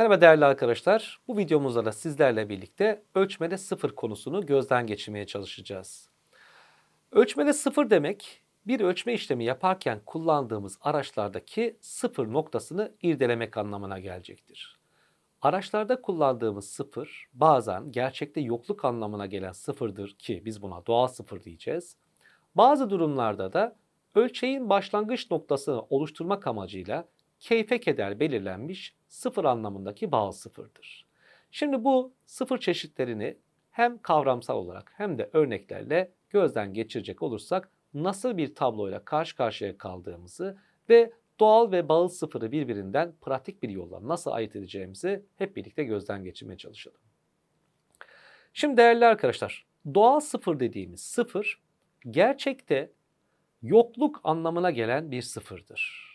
Merhaba değerli arkadaşlar. Bu videomuzda da sizlerle birlikte ölçmede sıfır konusunu gözden geçirmeye çalışacağız. Ölçmede sıfır demek bir ölçme işlemi yaparken kullandığımız araçlardaki sıfır noktasını irdelemek anlamına gelecektir. Araçlarda kullandığımız sıfır bazen gerçekte yokluk anlamına gelen sıfırdır ki biz buna doğal sıfır diyeceğiz. Bazı durumlarda da ölçeğin başlangıç noktasını oluşturmak amacıyla keyfe keder belirlenmiş sıfır anlamındaki bağ sıfırdır. Şimdi bu sıfır çeşitlerini hem kavramsal olarak hem de örneklerle gözden geçirecek olursak nasıl bir tabloyla karşı karşıya kaldığımızı ve doğal ve bağıl sıfırı birbirinden pratik bir yolla nasıl ayırt edeceğimizi hep birlikte gözden geçirmeye çalışalım. Şimdi değerli arkadaşlar, doğal sıfır dediğimiz sıfır gerçekte yokluk anlamına gelen bir sıfırdır.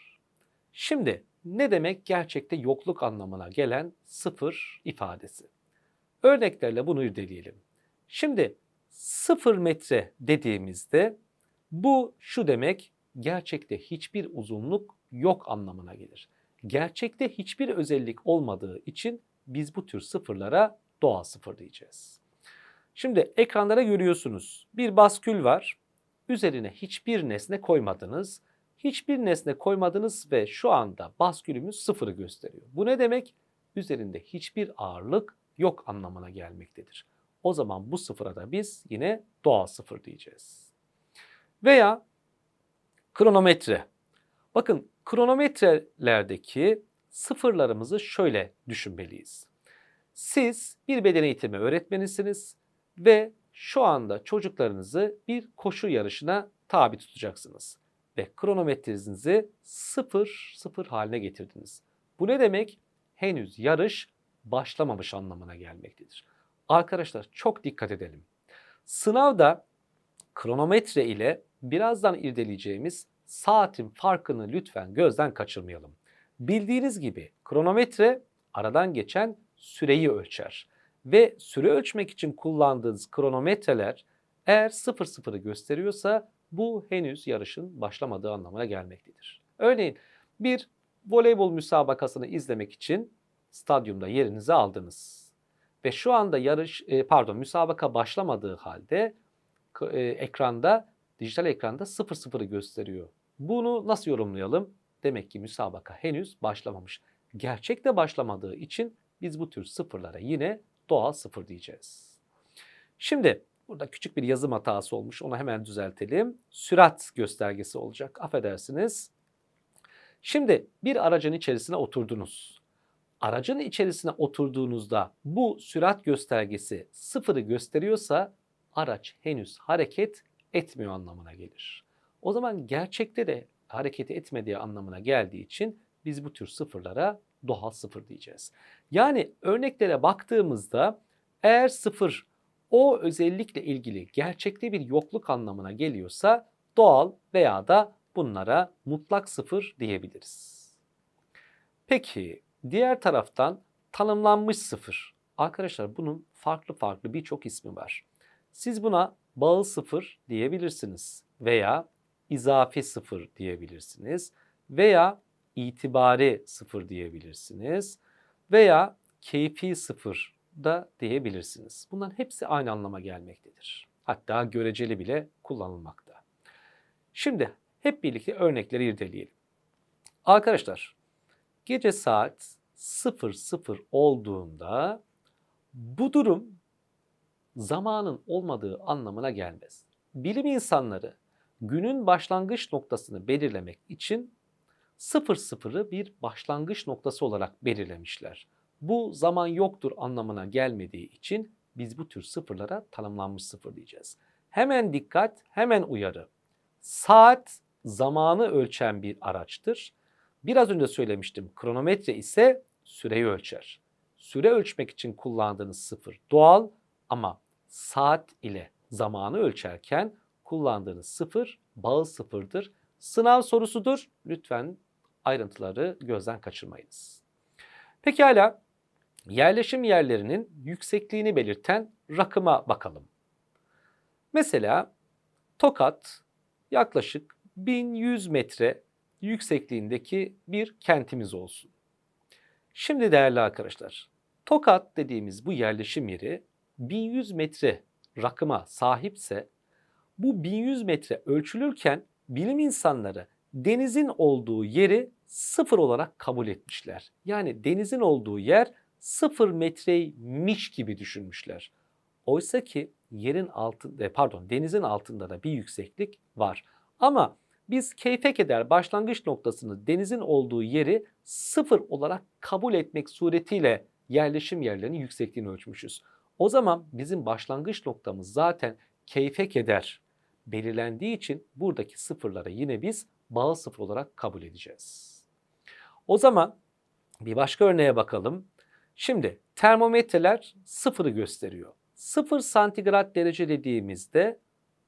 Şimdi ne demek gerçekte yokluk anlamına gelen sıfır ifadesi? Örneklerle bunu irdeleyelim. Şimdi sıfır metre dediğimizde bu şu demek gerçekte hiçbir uzunluk yok anlamına gelir. Gerçekte hiçbir özellik olmadığı için biz bu tür sıfırlara doğal sıfır diyeceğiz. Şimdi ekranlara görüyorsunuz. Bir baskül var. Üzerine hiçbir nesne koymadınız. Hiçbir nesne koymadınız ve şu anda baskülümüz sıfırı gösteriyor. Bu ne demek? Üzerinde hiçbir ağırlık yok anlamına gelmektedir. O zaman bu sıfıra da biz yine doğal sıfır diyeceğiz. Veya kronometre. Bakın kronometrelerdeki sıfırlarımızı şöyle düşünmeliyiz. Siz bir beden eğitimi öğretmenisiniz ve şu anda çocuklarınızı bir koşu yarışına tabi tutacaksınız ve kronometrenizi sıfır sıfır haline getirdiniz. Bu ne demek? Henüz yarış başlamamış anlamına gelmektedir. Arkadaşlar çok dikkat edelim. Sınavda kronometre ile birazdan irdeleyeceğimiz saatin farkını lütfen gözden kaçırmayalım. Bildiğiniz gibi kronometre aradan geçen süreyi ölçer ve süre ölçmek için kullandığınız kronometreler eğer 00'ı gösteriyorsa bu henüz yarışın başlamadığı anlamına gelmektedir. Örneğin bir voleybol müsabakasını izlemek için stadyumda yerinizi aldınız. Ve şu anda yarış e, pardon müsabaka başlamadığı halde e, ekranda dijital ekranda 00'ı gösteriyor. Bunu nasıl yorumlayalım? Demek ki müsabaka henüz başlamamış. Gerçekte başlamadığı için biz bu tür sıfırlara yine doğal sıfır diyeceğiz. Şimdi burada küçük bir yazım hatası olmuş. Onu hemen düzeltelim. Sürat göstergesi olacak. Affedersiniz. Şimdi bir aracın içerisine oturdunuz. Aracın içerisine oturduğunuzda bu sürat göstergesi sıfırı gösteriyorsa araç henüz hareket etmiyor anlamına gelir. O zaman gerçekte de hareket etmediği anlamına geldiği için biz bu tür sıfırlara doğal sıfır diyeceğiz. Yani örneklere baktığımızda eğer sıfır o özellikle ilgili gerçekte bir yokluk anlamına geliyorsa doğal veya da bunlara mutlak sıfır diyebiliriz. Peki diğer taraftan tanımlanmış sıfır. Arkadaşlar bunun farklı farklı birçok ismi var. Siz buna bağıl sıfır diyebilirsiniz veya izafi sıfır diyebilirsiniz veya itibari sıfır diyebilirsiniz veya keyfi sıfır da diyebilirsiniz. Bunların hepsi aynı anlama gelmektedir. Hatta göreceli bile kullanılmakta. Şimdi hep birlikte örnekleri irdeleyelim. Arkadaşlar gece saat 00 olduğunda bu durum zamanın olmadığı anlamına gelmez. Bilim insanları günün başlangıç noktasını belirlemek için 00'ı bir başlangıç noktası olarak belirlemişler. Bu zaman yoktur anlamına gelmediği için biz bu tür sıfırlara tanımlanmış sıfır diyeceğiz. Hemen dikkat, hemen uyarı. Saat zamanı ölçen bir araçtır. Biraz önce söylemiştim kronometre ise süreyi ölçer. Süre ölçmek için kullandığınız sıfır doğal ama saat ile zamanı ölçerken kullandığınız sıfır bağıl sıfırdır. Sınav sorusudur. Lütfen ayrıntıları gözden kaçırmayınız. Pekala yerleşim yerlerinin yüksekliğini belirten rakıma bakalım. Mesela Tokat yaklaşık 1100 metre yüksekliğindeki bir kentimiz olsun. Şimdi değerli arkadaşlar, Tokat dediğimiz bu yerleşim yeri 1100 metre rakıma sahipse bu 1100 metre ölçülürken bilim insanları denizin olduğu yeri sıfır olarak kabul etmişler. Yani denizin olduğu yer sıfır metreymiş gibi düşünmüşler. Oysa ki yerin altında, pardon denizin altında da bir yükseklik var. Ama biz keyfe keder başlangıç noktasını denizin olduğu yeri sıfır olarak kabul etmek suretiyle yerleşim yerlerinin yüksekliğini ölçmüşüz. O zaman bizim başlangıç noktamız zaten keyfe keder belirlendiği için buradaki sıfırlara yine biz bağıl sıfır olarak kabul edeceğiz. O zaman bir başka örneğe bakalım. Şimdi termometreler sıfırı gösteriyor. Sıfır santigrat derece dediğimizde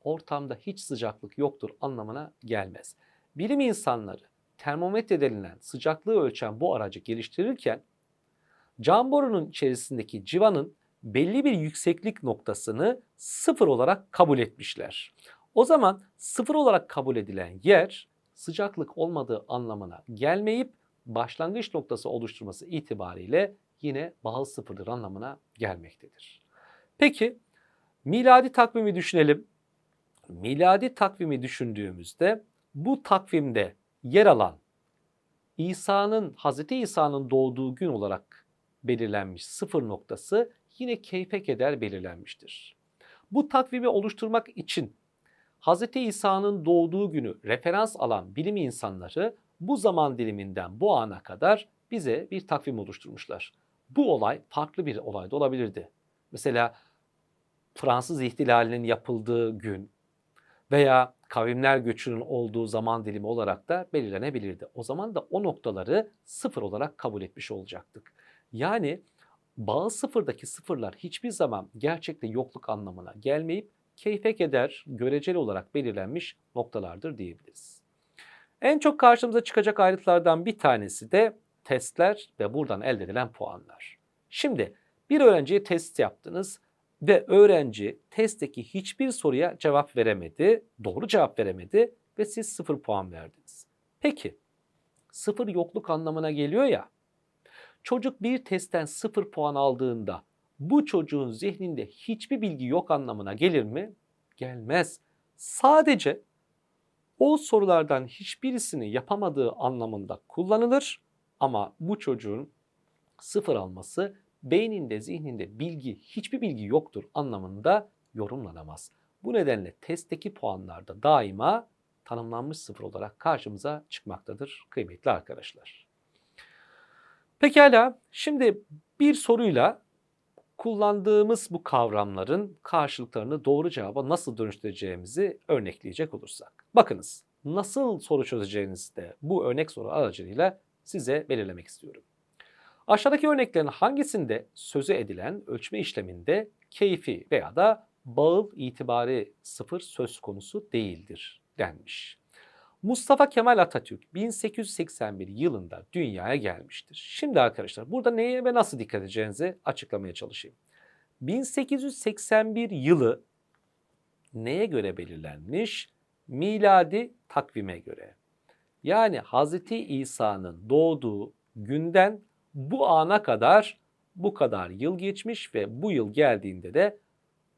ortamda hiç sıcaklık yoktur anlamına gelmez. Bilim insanları termometre denilen sıcaklığı ölçen bu aracı geliştirirken cam borunun içerisindeki civanın belli bir yükseklik noktasını sıfır olarak kabul etmişler. O zaman sıfır olarak kabul edilen yer sıcaklık olmadığı anlamına gelmeyip başlangıç noktası oluşturması itibariyle yine bağıl sıfırdır anlamına gelmektedir. Peki miladi takvimi düşünelim. Miladi takvimi düşündüğümüzde bu takvimde yer alan İsa'nın Hazreti İsa'nın doğduğu gün olarak belirlenmiş sıfır noktası yine keyfe keder belirlenmiştir. Bu takvimi oluşturmak için Hz. İsa'nın doğduğu günü referans alan bilim insanları bu zaman diliminden bu ana kadar bize bir takvim oluşturmuşlar. Bu olay farklı bir olay da olabilirdi. Mesela Fransız ihtilalinin yapıldığı gün veya kavimler göçünün olduğu zaman dilimi olarak da belirlenebilirdi. O zaman da o noktaları sıfır olarak kabul etmiş olacaktık. Yani bağ sıfırdaki sıfırlar hiçbir zaman gerçekte yokluk anlamına gelmeyip keyfe keder göreceli olarak belirlenmiş noktalardır diyebiliriz. En çok karşımıza çıkacak ayrıntılardan bir tanesi de testler ve buradan elde edilen puanlar. Şimdi bir öğrenciye test yaptınız ve öğrenci testteki hiçbir soruya cevap veremedi, doğru cevap veremedi ve siz sıfır puan verdiniz. Peki sıfır yokluk anlamına geliyor ya, çocuk bir testten sıfır puan aldığında bu çocuğun zihninde hiçbir bilgi yok anlamına gelir mi? Gelmez. Sadece o sorulardan hiçbirisini yapamadığı anlamında kullanılır ama bu çocuğun sıfır alması beyninde, zihninde bilgi, hiçbir bilgi yoktur anlamında yorumlanamaz. Bu nedenle testteki puanlarda daima tanımlanmış sıfır olarak karşımıza çıkmaktadır kıymetli arkadaşlar. Pekala şimdi bir soruyla kullandığımız bu kavramların karşılıklarını doğru cevaba nasıl dönüştüreceğimizi örnekleyecek olursak. Bakınız nasıl soru çözeceğinizi de bu örnek soru aracılığıyla size belirlemek istiyorum. Aşağıdaki örneklerin hangisinde sözü edilen ölçme işleminde keyfi veya da bağıl itibari sıfır söz konusu değildir denmiş. Mustafa Kemal Atatürk 1881 yılında dünyaya gelmiştir. Şimdi arkadaşlar burada neye ve nasıl dikkat edeceğinizi açıklamaya çalışayım. 1881 yılı neye göre belirlenmiş? Miladi takvime göre. Yani Hz. İsa'nın doğduğu günden bu ana kadar bu kadar yıl geçmiş ve bu yıl geldiğinde de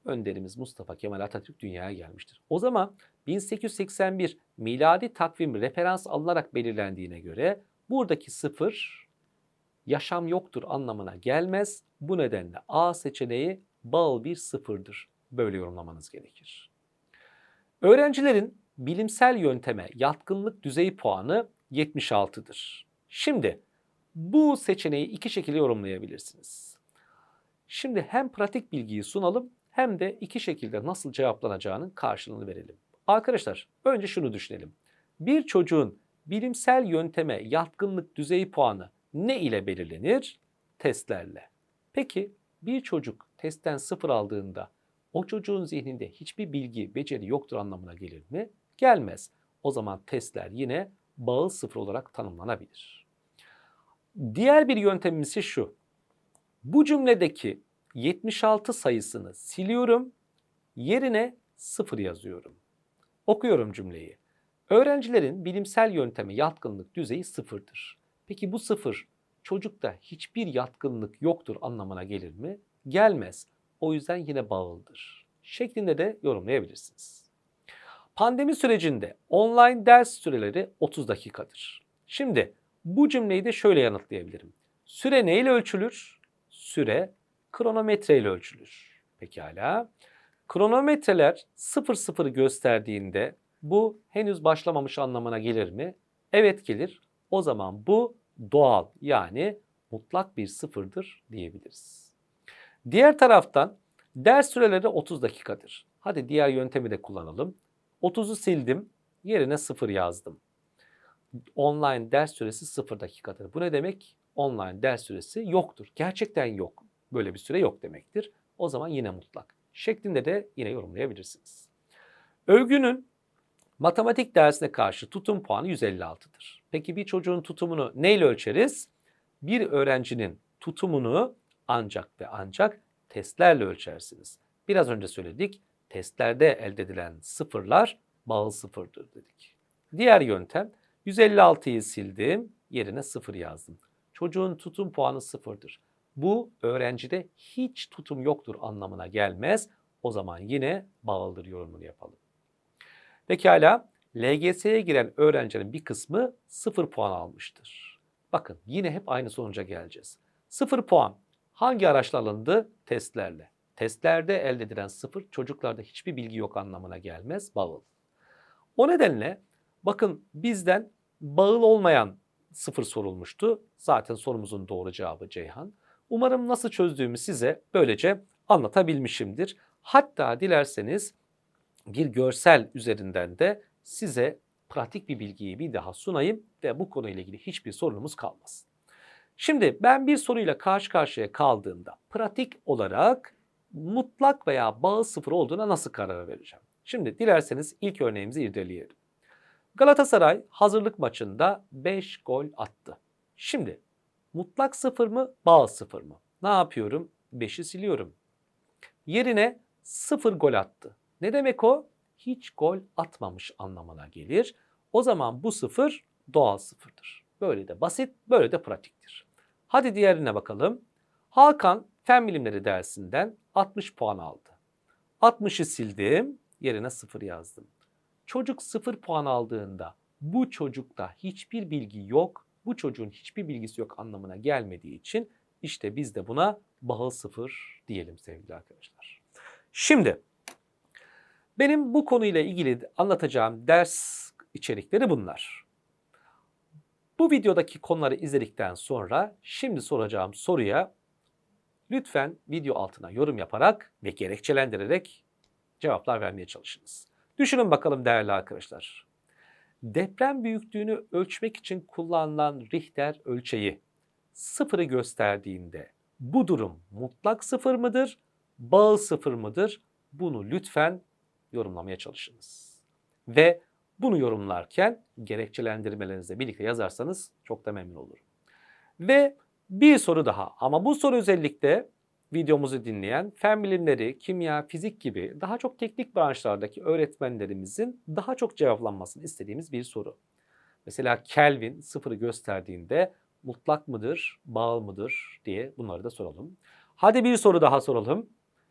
önderimiz Mustafa Kemal Atatürk dünyaya gelmiştir. O zaman 1881 miladi takvim referans alınarak belirlendiğine göre buradaki sıfır yaşam yoktur anlamına gelmez. Bu nedenle A seçeneği bağıl bir sıfırdır. Böyle yorumlamanız gerekir. Öğrencilerin bilimsel yönteme yatkınlık düzeyi puanı 76'dır. Şimdi bu seçeneği iki şekilde yorumlayabilirsiniz. Şimdi hem pratik bilgiyi sunalım hem de iki şekilde nasıl cevaplanacağının karşılığını verelim. Arkadaşlar önce şunu düşünelim. Bir çocuğun bilimsel yönteme yatkınlık düzeyi puanı ne ile belirlenir? Testlerle. Peki bir çocuk testten sıfır aldığında o çocuğun zihninde hiçbir bilgi, beceri yoktur anlamına gelir mi? Gelmez. O zaman testler yine bağıl sıfır olarak tanımlanabilir. Diğer bir yöntemimiz şu. Bu cümledeki 76 sayısını siliyorum. Yerine 0 yazıyorum. Okuyorum cümleyi. Öğrencilerin bilimsel yönteme yatkınlık düzeyi sıfırdır. Peki bu sıfır çocukta hiçbir yatkınlık yoktur anlamına gelir mi? Gelmez. O yüzden yine bağıldır. Şeklinde de yorumlayabilirsiniz. Pandemi sürecinde online ders süreleri 30 dakikadır. Şimdi bu cümleyi de şöyle yanıtlayabilirim. Süre neyle ölçülür? Süre kronometre ile ölçülür. Pekala. Kronometreler 00 gösterdiğinde bu henüz başlamamış anlamına gelir mi? Evet gelir. O zaman bu doğal yani mutlak bir sıfırdır diyebiliriz. Diğer taraftan ders süreleri 30 dakikadır. Hadi diğer yöntemi de kullanalım. 30'u sildim, yerine 0 yazdım. Online ders süresi 0 dakikadır. Bu ne demek? Online ders süresi yoktur. Gerçekten yok. Böyle bir süre yok demektir. O zaman yine mutlak. Şeklinde de yine yorumlayabilirsiniz. Övgünün matematik dersine karşı tutum puanı 156'dır. Peki bir çocuğun tutumunu neyle ölçeriz? Bir öğrencinin tutumunu ancak ve ancak testlerle ölçersiniz. Biraz önce söyledik. Testlerde elde edilen sıfırlar bağıl sıfırdır dedik. Diğer yöntem 156'yı sildim, yerine sıfır yazdım. Çocuğun tutum puanı sıfırdır. Bu öğrencide hiç tutum yoktur anlamına gelmez. O zaman yine bağlıdır yorumunu yapalım. Pekala LGS'ye giren öğrencilerin bir kısmı sıfır puan almıştır. Bakın yine hep aynı sonuca geleceğiz. Sıfır puan hangi araçla alındı? Testlerle. Testlerde elde edilen sıfır çocuklarda hiçbir bilgi yok anlamına gelmez, bağıl. O nedenle bakın bizden bağıl olmayan sıfır sorulmuştu. Zaten sorumuzun doğru cevabı Ceyhan. Umarım nasıl çözdüğümü size böylece anlatabilmişimdir. Hatta dilerseniz bir görsel üzerinden de size pratik bir bilgiyi bir daha sunayım ve bu konuyla ilgili hiçbir sorunumuz kalmasın. Şimdi ben bir soruyla karşı karşıya kaldığımda pratik olarak mutlak veya bağlı sıfır olduğuna nasıl karar vereceğim? Şimdi dilerseniz ilk örneğimizi irdeleyelim. Galatasaray hazırlık maçında 5 gol attı. Şimdi mutlak sıfır mı, bağlı sıfır mı? Ne yapıyorum? 5'i siliyorum. Yerine 0 gol attı. Ne demek o? Hiç gol atmamış anlamına gelir. O zaman bu sıfır doğal sıfırdır. Böyle de basit, böyle de pratiktir. Hadi diğerine bakalım. Hakan fen bilimleri dersinden 60 puan aldı. 60'ı sildim, yerine 0 yazdım. Çocuk 0 puan aldığında bu çocukta hiçbir bilgi yok, bu çocuğun hiçbir bilgisi yok anlamına gelmediği için işte biz de buna bağıl sıfır diyelim sevgili arkadaşlar. Şimdi benim bu konuyla ilgili anlatacağım ders içerikleri bunlar. Bu videodaki konuları izledikten sonra şimdi soracağım soruya lütfen video altına yorum yaparak ve gerekçelendirerek cevaplar vermeye çalışınız. Düşünün bakalım değerli arkadaşlar. Deprem büyüklüğünü ölçmek için kullanılan Richter ölçeği sıfırı gösterdiğinde bu durum mutlak sıfır mıdır, bağıl sıfır mıdır? Bunu lütfen yorumlamaya çalışınız. Ve bunu yorumlarken gerekçelendirmelerinizle birlikte yazarsanız çok da memnun olurum. Ve bir soru daha ama bu soru özellikle videomuzu dinleyen fen bilimleri, kimya, fizik gibi daha çok teknik branşlardaki öğretmenlerimizin daha çok cevaplanmasını istediğimiz bir soru. Mesela Kelvin sıfırı gösterdiğinde mutlak mıdır, bağıl mıdır diye bunları da soralım. Hadi bir soru daha soralım.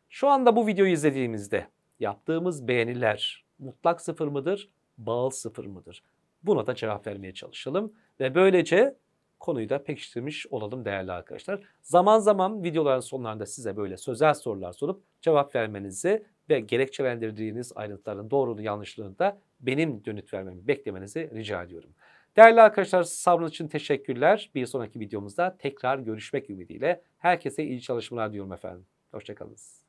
Şu anda bu videoyu izlediğimizde yaptığımız beğeniler mutlak sıfır mıdır, bağıl sıfır mıdır? Buna da cevap vermeye çalışalım ve böylece konuyu da pekiştirmiş olalım değerli arkadaşlar. Zaman zaman videoların sonlarında size böyle sözel sorular sorup cevap vermenizi ve gerekçelendirdiğiniz ayrıntıların doğruluğunu yanlışlığını da benim dönüt vermemi beklemenizi rica ediyorum. Değerli arkadaşlar sabrınız için teşekkürler. Bir sonraki videomuzda tekrar görüşmek ümidiyle herkese iyi çalışmalar diyorum efendim. Hoşçakalınız.